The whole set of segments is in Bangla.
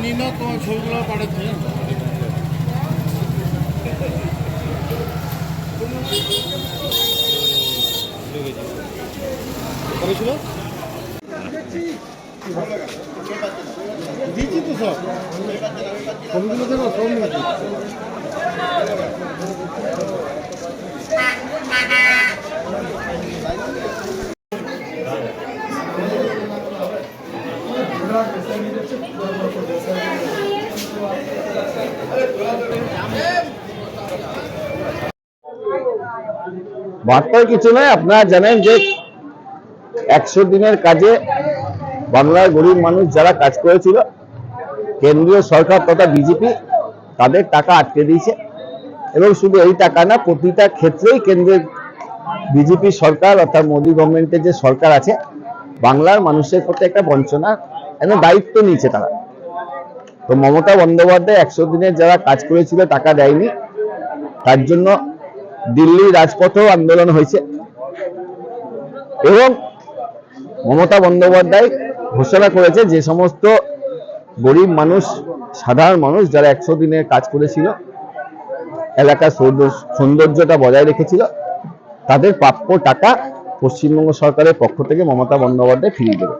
নিয়ে নাও তোমার ছবিগুলো পাঠাচ্ছি হ্যাঁ? কবে ছিল? দিচ্ছি তো সব। ছবিগুলো দেখো সব বার্তার কিছু নয়, আপনারা জানেন যে একশো দিনের কাজে বাংলার গরিব মানুষ যারা কাজ করেছিল, কেন্দ্রীয় সরকার তথা বিজেপি তাদের টাকা আটকে দিয়েছে। এবং শুধু এই টাকা না, প্রতিটা ক্ষেত্রেই কেন্দ্রের বিজেপি সরকার অর্থাৎ মোদী গভর্নমেন্টের যে সরকার আছে, বাংলার মানুষের প্রতি একটা বঞ্চনা একটা দায়িত্ব নিয়েছে তারা। তো মমতা বন্দ্যোপাধ্যায় একশো দিনের যারা কাজ করেছিল, টাকা দেয়নি, তার জন্য দিল্লির রাজপথেও আন্দোলন হয়েছে। এবং মমতা বন্দ্যোপাধ্যায় ঘোষণা করেছে যে সমস্ত গরিব মানুষ, সাধারণ মানুষ যারা একশো দিনের কাজ করেছিল, এলাকার সৌন্দর্যটা বজায় রেখেছিল, তাদের প্রাপ্য টাকা পশ্চিমবঙ্গ সরকারের পক্ষ থেকে মমতা বন্দ্যোপাধ্যায় ফিরিয়ে দেবে।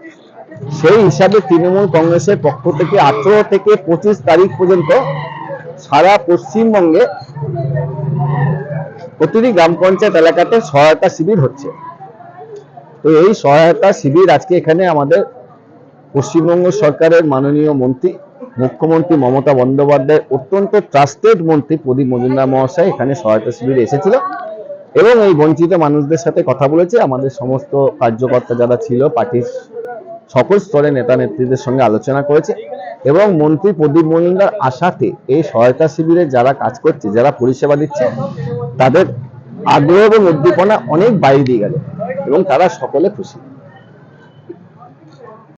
সেই হিসাবে তৃণমূল কংগ্রেসের পক্ষ থেকে আঠেরো থেকে পঁচিশ তারিখ পর্যন্ত সারা পশ্চিমবঙ্গে প্রতিটি গ্রাম পঞ্চায়েত এলাকাতে সহায়তা শিবির হচ্ছে। তো এই সহায়তা শিবির আজকে এখানে আমাদের পশ্চিমবঙ্গ সরকারের মাননীয় মন্ত্রী, মুখ্যমন্ত্রী মমতা বন্দ্যোপাধ্যায়ের অত্যন্ত ট্রাস্টেড মন্ত্রী প্রদীপ মজুমদার মহাশয় এখানে সহায়তা শিবিরে এসেছিল এবং এই বঞ্চিত মানুষদের সাথে কথা বলেছে। আমাদের সমস্ত কার্যকর্তা যারা ছিল, পার্টির সকল স্তরে নেতা নেত্রীদের সঙ্গে আলোচনা করেছে এবং মন্ত্রী প্রদীপ মজুমদার আশাতে এই সহায়তা শিবিরে যারা কাজ করছে, যারা পরিষেবা দিচ্ছে, তাদের আগ্রহ এবং উদ্দীপনা অনেক বাইরে দিয়ে গেল এবং তারা সকলে খুশি।